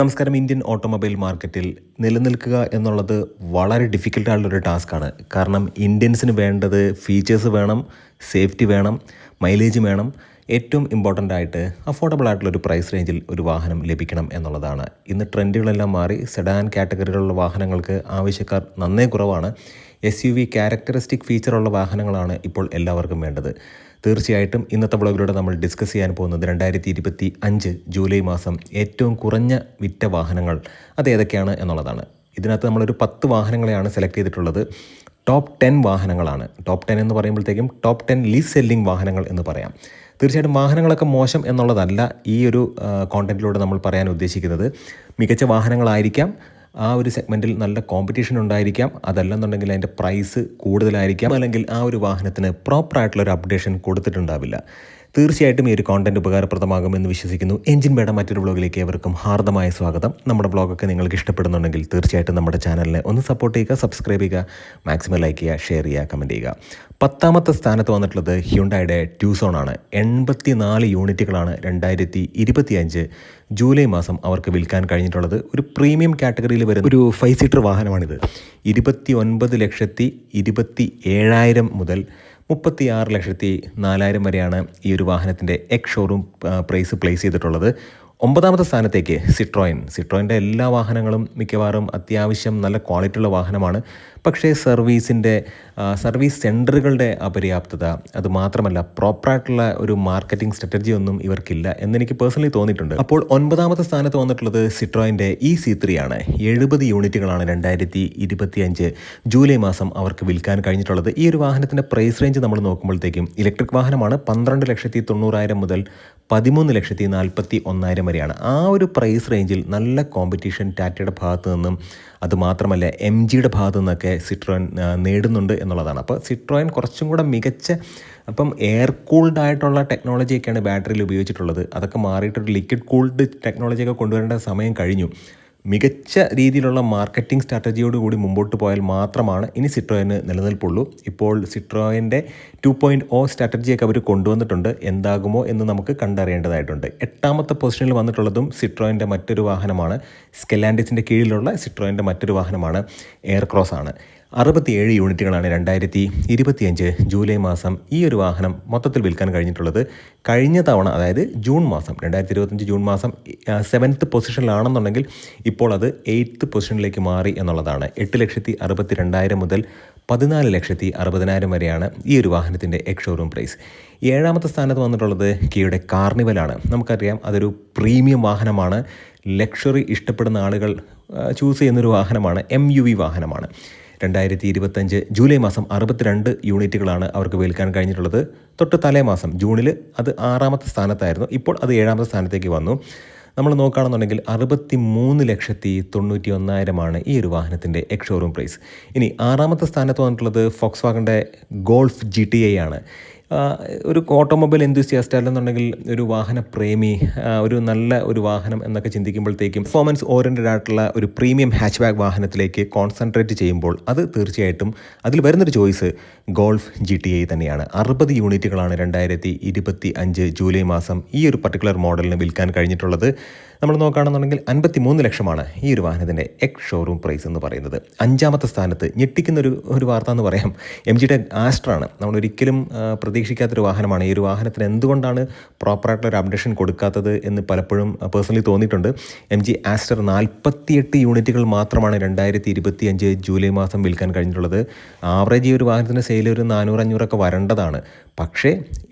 നമസ്കാരം. Indian automobile മാർക്കറ്റിൽ നിലനിൽക്കുക എന്നുള്ളത് വളരെ ഡിഫിക്കൽട്ട് ആയിട്ടുള്ളൊരു ടാസ്ക്കാണ് കാരണം ഇന്ത്യൻസിന് വേണ്ടത് ഫീച്ചേഴ്സ് വേണം സേഫ്റ്റി വേണം മൈലേജ് വേണം. ഏറ്റവും ഇമ്പോർട്ടന്റ് ആയിട്ട് അഫോർഡബിൾ ആയിട്ടുള്ള ഒരു പ്രൈസ് റേഞ്ചിൽ ഒരു വാഹനം ലഭിക്കണം എന്നുള്ളതാണ്. ഇന്ന് ട്രെൻഡുകളെല്ലാം മാറി സെഡാൻ കാറ്റഗറിയിലുള്ള വാഹനങ്ങൾക്ക് ആവശ്യക്കാർ നന്നേ കുറവാണ്. എസ് യു വി ക്യാരക്ടറിസ്റ്റിക് ഫീച്ചറുള്ള വാഹനങ്ങളാണ് ഇപ്പോൾ എല്ലാവർക്കും വേണ്ടത്. തീർച്ചയായിട്ടും ഇന്നത്തെ വ്ളോഗിലൂടെ നമ്മൾ ഡിസ്കസ് ചെയ്യാൻ പോകുന്നത് രണ്ടായിരത്തി ഇരുപത്തി അഞ്ച് ജൂലൈ മാസം ഏറ്റവും കുറഞ്ഞ വിറ്റ വാഹനങ്ങൾ അത് ഏതൊക്കെയാണ് എന്നുള്ളതാണ്. ഇതിനകത്ത് നമ്മളൊരു പത്ത് വാഹനങ്ങളെയാണ് സെലക്ട് ചെയ്തിട്ടുള്ളത്. ടോപ്പ് ടെൻ വാഹനങ്ങളാണ്. ടോപ്പ് ടെൻ എന്ന് പറയുമ്പോഴത്തേക്കും ടോപ്പ് ടെൻ ലീസ് സെല്ലിംഗ് വാഹനങ്ങൾ എന്ന് പറയാം. തീർച്ചയായിട്ടും വാഹനങ്ങളൊക്കെ മോശം എന്നുള്ളതല്ല ഈ ഒരു കോണ്ടന്റിലൂടെ നമ്മൾ പറയാൻ ഉദ്ദേശിക്കുന്നത്. മികച്ച വാഹനങ്ങളായിരിക്കാം. ആ ഒരു സെഗ്മെന്റിൽ നല്ല കോമ്പറ്റീഷൻ ഉണ്ടായിരിക്കാം. അതല്ലെന്നുണ്ടെങ്കിൽ അതിന്റെ പ്രൈസ് കൂടുതലായിരിക്കാം. അല്ലെങ്കിൽ ആ ഒരു വാഹനത്തിന് പ്രോപ്പറായിട്ടുള്ളൊരു അപ്ഡേഷൻ കൊടുത്തിട്ടുണ്ടാവില്ല. തീർച്ചയായിട്ടും ഈ ഒരു കോണ്ടന്റ് ഉപകാരപ്രദമാകുമെന്ന് വിശ്വസിക്കുന്നു. എഞ്ചിൻ ബേഡ മറ്റൊരു വ്ളോഗിലേക്ക് ഏവർക്കും ഹാർദമായ സ്വാഗതം. നമ്മുടെ ബ്ലോഗൊക്കെ നിങ്ങൾക്ക് ഇഷ്ടപ്പെടുന്നുണ്ടെങ്കിൽ തീർച്ചയായിട്ടും നമ്മുടെ ചാനലിനെ ഒന്ന് സപ്പോർട്ട് ചെയ്യുക സബ്സ്ക്രൈബ് ചെയ്യുക മാക്സിമം ലൈക്ക് ചെയ്യുക ഷെയർ ചെയ്യുക കമന്റ് ചെയ്യുക. പത്താമത്തെ സ്ഥാനത്ത് വന്നിട്ടുള്ളത് ഹ്യുണ്ടായുടെ ട്യൂസോൺ ആണ്. എൺപത്തി നാല് യൂണിറ്റുകളാണ് രണ്ടായിരത്തി ഇരുപത്തിയഞ്ച് ജൂലൈ മാസം അവർക്ക് വിൽക്കാൻ കഴിഞ്ഞിട്ടുള്ളത് ഒരു പ്രീമിയം കാറ്റഗറിയിൽ വരുന്ന ഒരു ഫൈവ് സീറ്റർ വാഹനമാണിത്. ഇരുപത്തി ഒൻപത് ലക്ഷത്തി ഇരുപത്തി ഏഴായിരം മുതൽ മുപ്പത്തി ആറ് ലക്ഷത്തി നാലായിരം വരെയാണ് ഈ ഒരു വാഹനത്തിന്റെ എക്സ് ഷോറൂം പ്രൈസ് പ്ലേസ് ചെയ്തിട്ടുള്ളത്. ഒമ്പതാമത്തെ സ്ഥാനത്തേക്ക് സിട്രോയിൻ സിട്രോയിന്റെ എല്ലാ വാഹനങ്ങളും മിക്കവാറും അത്യാവശ്യം നല്ല ക്വാളിറ്റി ഉള്ള വാഹനമാണ്. പക്ഷേ സർവീസിന്റെ സർവീസ് സെന്ററുകളുടെ അപര്യാപ്തത അത് മാത്രമല്ല പ്രോപ്പറായിട്ടുള്ള ഒരു മാർക്കറ്റിംഗ് സ്ട്രാറ്റജി ഒന്നും ഇവർക്കില്ല എന്നെനിക്ക് പേഴ്സണലി തോന്നിയിട്ടുണ്ട്. അപ്പോൾ ഒൻപതാമത്തെ സ്ഥാനത്ത് വന്നിട്ടുള്ളത് സിട്രോയിന്റെ ഇ സി ത്രീ ആണ്. എഴുപത് യൂണിറ്റുകളാണ് രണ്ടായിരത്തി ഇരുപത്തി അഞ്ച് ജൂലൈ മാസം അവർക്ക് വിൽക്കാൻ കഴിഞ്ഞിട്ടുള്ളത്. ഈ ഒരു വാഹനത്തിന്റെ പ്രൈസ് റേഞ്ച് നമ്മൾ നോക്കുമ്പോഴത്തേക്കും ഇലക്ട്രിക് വാഹനമാണ് പന്ത്രണ്ട് ലക്ഷത്തി തൊണ്ണൂറായിരം മുതൽ പതിമൂന്ന് ലക്ഷത്തി നാൽപ്പത്തി ഒന്നായിരം വരെയാണ്. ആ ഒരു പ്രൈസ് റേഞ്ചിൽ നല്ല കോമ്പറ്റീഷൻ ടാറ്റയുടെ ഭാഗത്തു നിന്നും അതുമാത്രമല്ല എം ജിയുടെ ഭാഗത്തു നിന്നൊക്കെ സിട്രോൻ നേടുന്നുണ്ട് എന്നുള്ളതാണ്. അപ്പോൾ സിട്രോയൻ കുറച്ചും കൂടെ മികച്ച അപ്പം എയർ കൂൾഡ് ആയിട്ടുള്ള ടെക്നോളജിയൊക്കെയാണ് ബാറ്ററിയിൽ ഉപയോഗിച്ചിട്ടുള്ളത്. അതൊക്കെ മാറിയിട്ടൊരു ലിക്വിഡ് കൂൾഡ് ടെക്നോളജിയൊക്കെ കൊണ്ടുവരേണ്ട സമയം കഴിഞ്ഞു. മികച്ച രീതിയിലുള്ള മാർക്കറ്റിംഗ് സ്ട്രാറ്റജിയോട് കൂടി മുമ്പോട്ട് പോയാൽ മാത്രമാണ് ഇനി സിട്രോയിന് നിലനിൽപ്പുള്ളൂ. ഇപ്പോൾ സിട്രോയിന്റെ ടു പോയിന്റ് ഒ സ്ട്രാറ്റജിയൊക്കെ അവർ കൊണ്ടുവന്നിട്ടുണ്ട്. എന്താകുമോ എന്ന് നമുക്ക് കണ്ടറിയേണ്ടതായിട്ടുണ്ട്. എട്ടാമത്തെ പൊസിഷനിൽ വന്നിട്ടുള്ളതും സിട്രോയിന്റെ മറ്റൊരു വാഹനമാണ്. സ്കെലാൻഡിസിന്റെ കീഴിലുള്ള സിട്രോയിന്റെ മറ്റൊരു വാഹനമാണ്. എയർക്രോസ് ആണ്. അറുപത്തിയേഴ് യൂണിറ്റുകളാണ് രണ്ടായിരത്തി ഇരുപത്തിയഞ്ച് ജൂലൈ മാസം ഈ ഒരു വാഹനം മൊത്തത്തിൽ വിൽക്കാൻ കഴിഞ്ഞിട്ടുള്ളത്. കഴിഞ്ഞ തവണ അതായത് ജൂൺ മാസം രണ്ടായിരത്തി ഇരുപത്തഞ്ച് ജൂൺ മാസം സെവൻത്ത് പൊസിഷനിലാണെന്നുണ്ടെങ്കിൽ ഇപ്പോൾ അത് എയ്ത്ത് പൊസിഷനിലേക്ക് മാറി എന്നുള്ളതാണ്. എട്ട് ലക്ഷത്തി അറുപത്തി രണ്ടായിരം മുതൽ പതിനാല് ലക്ഷത്തി അറുപതിനായിരം വരെയാണ് ഈ ഒരു വാഹനത്തിന്റെ എക്സ് ഷോറൂം പ്രൈസ് ഏഴാമത്തെ സ്ഥാനത്ത് വന്നിട്ടുള്ളത് കിയുടെ കാർണിവലാണ്. നമുക്കറിയാം അതൊരു പ്രീമിയം വാഹനമാണ്. ലക്ഷറി ഇഷ്ടപ്പെടുന്ന ആളുകൾ ചൂസ് ചെയ്യുന്നൊരു വാഹനമാണ് എം യു വി വാഹനമാണ്. രണ്ടായിരത്തി ഇരുപത്തഞ്ച് ജൂലൈ മാസം അറുപത്തിരണ്ട് യൂണിറ്റുകളാണ് അവർക്ക് വിൽക്കാൻ കഴിഞ്ഞിട്ടുള്ളത്. തൊട്ട് തലേ മാസം ജൂണിൽ അത് ആറാമത്തെ സ്ഥാനത്തായിരുന്നു. ഇപ്പോൾ അത് ഏഴാമത്തെ സ്ഥാനത്തേക്ക് വന്നു. നമ്മൾ നോക്കുകയാണെന്നുണ്ടെങ്കിൽ അറുപത്തി മൂന്ന് ലക്ഷത്തി തൊണ്ണൂറ്റി ഒന്നായിരമാണ് ഈ ഒരു വാഹനത്തിന്റെ എക്സ് ഷോറൂം പ്രൈസ് ഇനി ആറാമത്തെ സ്ഥാനത്ത് വന്നിട്ടുള്ളത് ഫോക്സ് വാഗന്റെ ഗോൾഫ് ജി ടി ഐ ആണ്. ഒരു ഓട്ടോമൊബൈൽ എന്തുസിയാസ്റ്റ് അല്ലെന്നുണ്ടെങ്കിൽ ഒരു വാഹന പ്രേമി ഒരു നല്ല ഒരു വാഹനം എന്നൊക്കെ ചിന്തിക്കുമ്പോഴത്തേക്കും പെർഫോമൻസ് ഓറിയന്റഡ് ആയിട്ടുള്ള ഒരു പ്രീമിയം ഹാച്ച് ബാഗ് വാഹനത്തിലേക്ക് കോൺസെൻട്രേറ്റ് ചെയ്യുമ്പോൾ അത് തീർച്ചയായിട്ടും അതിൽ വരുന്നൊരു choice Golf G T I തന്നെയാണ്. അറുപത് യൂണിറ്റുകളാണ് രണ്ടായിരത്തി ഇരുപത്തി അഞ്ച് ജൂലൈ മാസം ഈ ഒരു പർട്ടിക്കുലർ മോഡലിന് വിൽക്കാൻ കഴിഞ്ഞിട്ടുള്ളത്. നമ്മൾ നോക്കുകയാണെന്നുണ്ടെങ്കിൽ അൻപത്തി മൂന്ന് ലക്ഷമാണ് ഈ ഒരു വാഹനത്തിന്റെ എക്സ് ഷോറൂം പ്രൈസ് എന്ന് പറയുന്നത്. അഞ്ചാമത്തെ സ്ഥാനത്ത് ഞെട്ടിക്കുന്ന ഒരു ഒരു വാർത്ത എന്ന് പറയാം. എം ജിയുടെ ആസ്ട്രാണ് നമ്മൾ ഒരിക്കലും പ്രതീക്ഷിക്കാത്തൊരു വാഹനമാണ്. ഈ ഒരു വാഹനത്തിന് എന്തുകൊണ്ടാണ് പ്രോപ്പറായിട്ടുള്ള ഒരു അപ്ഡേഷൻ കൊടുക്കാത്തത് എന്ന് പലപ്പോഴും പേഴ്സണലി തോന്നിയിട്ടുണ്ട്. എം ജി ആസ്റ്റർ നാൽപ്പത്തിയെട്ട് യൂണിറ്റുകൾ മാത്രമാണ് രണ്ടായിരത്തി ഇരുപത്തി അഞ്ച് ജൂലൈ മാസം വിൽക്കാൻ കഴിഞ്ഞിട്ടുള്ളത്. ആവറേജ് ഈ ഒരു വാഹനത്തിന്റെ സെയിൽ ഒരു നാനൂറ് അഞ്ഞൂറൊക്കെ വരേണ്ടതാണ്. പക്ഷേ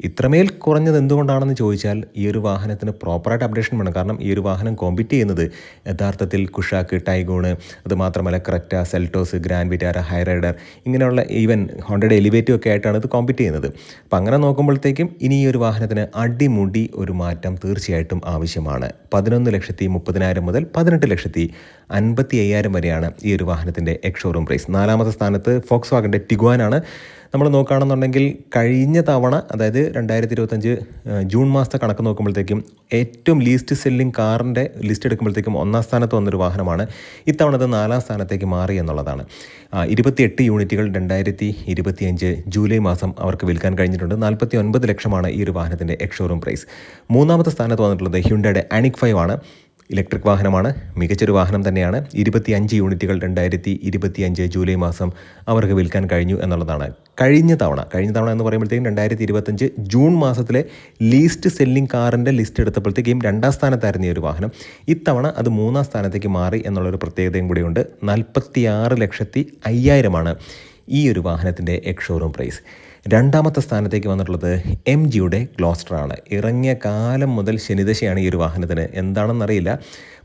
ഇത്രമേൽ കുറഞ്ഞത് എന്തുകൊണ്ടാണെന്ന് ചോദിച്ചാൽ ഈ ഒരു വാഹനത്തിന് പ്രോപ്പറായിട്ട് അപ്ഡേഷൻ വേണം. കാരണം ഈ ഒരു വാഹനം കോമ്പീറ്റ് ചെയ്യുന്നത് യഥാർത്ഥത്തിൽ കുഷാക്ക് ടൈഗോണ് അതുമാത്രമല്ല Creta Seltos Grand Vitara Hyryder ഇങ്ങനെയുള്ള ഈവൻ ഹോണ്ടയുടെ എലിവേറ്റീവ് ഒക്കെ ആയിട്ടാണ് ഇത് കോമ്പീറ്റ് ചെയ്യുന്നത്. അപ്പം അങ്ങനെ നോക്കുമ്പോഴത്തേക്കും ഇനി ഈ ഒരു വാഹനത്തിന് അടിമുടി ഒരു മാറ്റം തീർച്ചയായിട്ടും ആവശ്യമാണ്. പതിനൊന്ന് ലക്ഷത്തി മുപ്പതിനായിരം മുതൽ പതിനെട്ട് ലക്ഷത്തി അൻപത്തി അയ്യായിരം വരെയാണ് ഈ ഒരു വാഹനത്തിന്റെ എക്സ് ഷോറൂം പ്രൈസ് നാലാമത്തെ സ്ഥാനത്ത് ഫോക്സ് വാഗന്റെ ടിഗ്വാനാണ് നമ്മൾ നോക്കുകയാണെന്നുണ്ടെങ്കിൽ കഴിഞ്ഞ തവണ അതായത് രണ്ടായിരത്തി ഇരുപത്തഞ്ച് ജൂൺ മാസത്തെ കണക്ക് നോക്കുമ്പോഴത്തേക്കും ഏറ്റവും ലീസ്റ്റ് സെല്ലിംഗ് കാറിന്റെ ലിസ്റ്റ് എടുക്കുമ്പോഴത്തേക്കും ഒന്നാം സ്ഥാനത്ത് വന്നൊരു വാഹനമാണ്. ഇത്തവണ അത് നാലാം സ്ഥാനത്തേക്ക് മാറി എന്നുള്ളതാണ്. ഇരുപത്തിയെട്ട് യൂണിറ്റുകൾ രണ്ടായിരത്തി ഇരുപത്തിയഞ്ച് ജൂലൈ മാസം അവർക്ക് വിൽക്കാൻ കഴിഞ്ഞിട്ടുണ്ട്. നാൽപ്പത്തി ഒൻപത് ലക്ഷമാണ് ഈ ഒരു വാഹനത്തിന്റെ എക്സ് ഷോറൂം പ്രൈസ്. മൂന്നാമത്തെ സ്ഥാനത്ത് വന്നിട്ടുള്ളത് ഹ്യുണ്ടയുടെ അനിക് ഫൈവ് ആണ്. ഇലക്ട്രിക് വാഹനമാണ്. മികച്ചൊരു വാഹനം തന്നെയാണ്. ഇരുപത്തി അഞ്ച് യൂണിറ്റുകൾ രണ്ടായിരത്തി ഇരുപത്തി അഞ്ച് ജൂലൈ മാസം അവർക്ക് വിൽക്കാൻ കഴിഞ്ഞു എന്നുള്ളതാണ്. കഴിഞ്ഞ തവണ കഴിഞ്ഞ തവണ എന്ന് പറയുമ്പോഴത്തേക്കും രണ്ടായിരത്തി ഇരുപത്തഞ്ച് ജൂൺ മാസത്തിലെ ലീസ്റ്റ് സെല്ലിംഗ് കാറിന്റെ ലിസ്റ്റ് എടുത്തപ്പോഴത്തേക്കും രണ്ടാം സ്ഥാനത്തായിരുന്നു ഈ ഒരു വാഹനം. ഇത്തവണ അത് മൂന്നാം സ്ഥാനത്തേക്ക് മാറി എന്നുള്ളൊരു പ്രത്യേകതയും കൂടിയുണ്ട്. നാൽപ്പത്തി ആറ് ലക്ഷത്തി അയ്യായിരമാണ് ഈ ഒരു വാഹനത്തിന്റെ എക്സ് ഷോറൂം പ്രൈസ് രണ്ടാമത്തെ സ്ഥാനത്തേക്ക് വന്നിട്ടുള്ളത് എം ജിയുടെ ഗ്ലോസ്റ്ററാണ്. ഇറങ്ങിയ കാലം മുതൽ ശനിദശയാണ് ഈ ഒരു വാഹനത്തിന്. എന്താണെന്നറിയില്ല.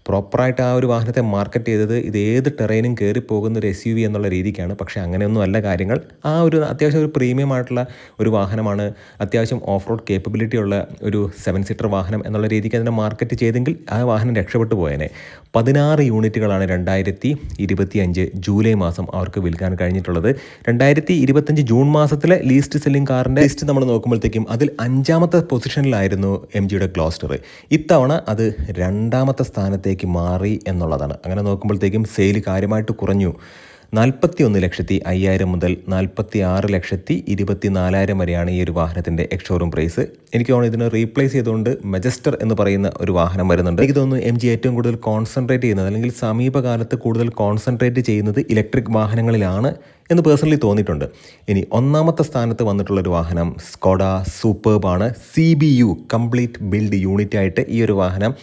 പ്രോപ്പറായിട്ട് ആ ഒരു വാഹനത്തെ മാർക്കറ്റ് ചെയ്തത് ഇത് ഏത് ടെറൈനും കയറി പോകുന്ന ഒരു എസ് യു വി എന്നുള്ള രീതിക്കാണ്. പക്ഷേ അങ്ങനെയൊന്നും അല്ല കാര്യങ്ങൾ. ആ ഒരു അത്യാവശ്യം ഒരു പ്രീമിയം ആയിട്ടുള്ള ഒരു വാഹനമാണ്. അത്യാവശ്യം ഓഫ് റോഡ് കേപ്പബിലിറ്റി ഉള്ള ഒരു സെവൻ സീറ്റർ വാഹനം എന്നുള്ള രീതിക്ക് അതിനെ മാർക്കറ്റ് ചെയ്തെങ്കിൽ ആ വാഹനം രക്ഷപ്പെട്ടു പോയേനെ. പതിനാറ് യൂണിറ്റുകളാണ് രണ്ടായിരത്തി ഇരുപത്തി അഞ്ച് ജൂലൈ മാസം അവർക്ക് വിൽക്കാൻ കഴിഞ്ഞിട്ടുള്ളത്. രണ്ടായിരത്തി ഇരുപത്തഞ്ച് ജൂൺ മാസത്തിലെ ലീസ്റ്റ് സെല്ലിംഗ് കാറിന്റെ ലിസ്റ്റ് നമ്മൾ നോക്കുമ്പോഴത്തേക്കും അതിൽ അഞ്ചാമത്തെ പൊസിഷനിലായിരുന്നു എം ജിയുടെ ക്ലോസ്റ്റർ ഇത്തവണ അത് രണ്ടാമത്തെ സ്ഥാനത്തേക്ക് മാറി എന്നുള്ളതാണ്. അങ്ങനെ നോക്കുമ്പോഴത്തേക്കും സെയിൽ കാര്യമായിട്ട് കുറഞ്ഞു. നാൽപ്പത്തി ഒന്ന് ലക്ഷത്തി അയ്യായിരം മുതൽ നാൽപ്പത്തി ആറ് ലക്ഷത്തി ഇരുപത്തി നാലായിരം വരെയാണ് ഈ ഒരു വാഹനത്തിന്റെ എക്സ് ഷോറൂം പ്രൈസ് എനിക്ക് തോന്നുന്നു ഇതിനെ റീപ്ലേസ് ചെയ്തുകൊണ്ട് മെജസ്റ്റർ എന്ന് പറയുന്ന ഒരു വാഹനം വരുന്നുണ്ട്. എനിക്ക് തോന്നുന്നു എം ജി ഏറ്റവും കൂടുതൽ കോൺസെൻട്രേറ്റ് ചെയ്യുന്നത് അല്ലെങ്കിൽ സമീപകാലത്ത് കൂടുതൽ കോൺസെൻട്രേറ്റ് ചെയ്യുന്നത് ഇലക്ട്രിക് വാഹനങ്ങളിലാണ് എന്ന് പേഴ്സണലി തോന്നിയിട്ടുണ്ട്. ഇനി ഒന്നാമത്തെ സ്ഥാനത്ത് വന്നിട്ടുള്ളൊരു വാഹനം Skoda സൂപ്പർബാണ് C B U complete build unit ആയിട്ട് ഈ ഒരു വാഹനം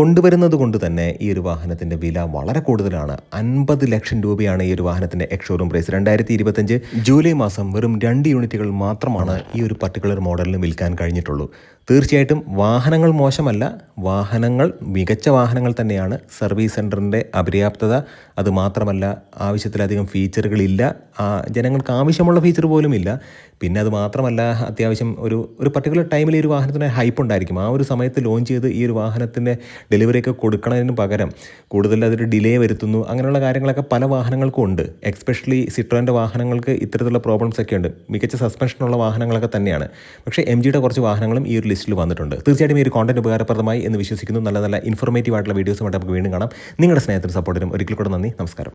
കൊണ്ടുവരുന്നത് കൊണ്ട് തന്നെ ഈ ഒരു വാഹനത്തിന്റെ വില വളരെ കൂടുതലാണ്. അൻപത് ലക്ഷം രൂപയാണ് ഈ ഒരു വാഹനത്തിന്റെ എക്സ്ഷോറൂം പ്രൈസ് രണ്ടായിരത്തി ഇരുപത്തഞ്ച് ജൂലൈ മാസം വെറും രണ്ട് യൂണിറ്റുകൾ മാത്രമാണ് ഈ ഒരു പർട്ടിക്കുലർ മോഡലിന് വിൽക്കാൻ കഴിഞ്ഞിട്ടുള്ളൂ. തീർച്ചയായിട്ടും വാഹനങ്ങൾ മോശമല്ല. വാഹനങ്ങൾ മികച്ച വാഹനങ്ങൾ തന്നെയാണ്. സർവീസ് സെന്ററിന്റെ അപര്യാപ്തത അതുമാത്രമല്ല ആവശ്യത്തിലധികം ഫീച്ചറുകളില്ല. ജനങ്ങൾക്ക് ആവശ്യമുള്ള ഫീച്ചർ പോലും ഇല്ല പിന്നെ അത് മാത്രമല്ല അത്യാവശ്യം ഒരു ഒരു പർട്ടിക്കുലർ ടൈമിൽ ഈ ഒരു വാഹനത്തിന് ഹൈപ്പ് ഉണ്ടായിരിക്കും. ആ ഒരു സമയത്ത് ലോഞ്ച് ചെയ്ത് ഈ ഒരു വാഹനത്തിന്റെ ഡെലിവറി ഒക്കെ കൊടുക്കുന്നതിന് പകരം കൂടുതൽ അതൊരു ഡിലേ വരുത്തുന്നു. അങ്ങനെയുള്ള കാര്യങ്ങളൊക്കെ പല വാഹനങ്ങൾക്കും ഉണ്ട്. എക്സ്പെഷ്യലി സിട്രോന്റെ വാഹനങ്ങൾക്ക് ഇത്തരത്തിലുള്ള പ്രോബ്ലംസ് ഒക്കെ ഉണ്ട്. മികച്ച സസ്പെൻഷനുള്ള വാഹനങ്ങളൊക്കെ തന്നെയാണ്. പക്ഷേ എം ജിയുടെ കുറച്ച് വാഹനങ്ങളും ഈ ഒരു ലിസ്റ്റിൽ വന്നിട്ടുണ്ട്. തീർച്ചയായിട്ടും ഈ ഒരു കോണ്ടന്റ് ഉപകാരപ്രദമായി എന്ന് വിശ്വസിക്കുന്നു. നല്ല നല്ല ഇൻഫോർമേറ്റീവ് ആയിട്ടുള്ള വീഡിയോസുമായിട്ട് നമുക്ക് വീണ്ടും കാണാം. നിങ്ങളുടെ സ്നേഹത്തിനും സപ്പോർട്ടിനും ഒരിക്കൽ കൂടെ നന്ദി. നമസ്കാരം.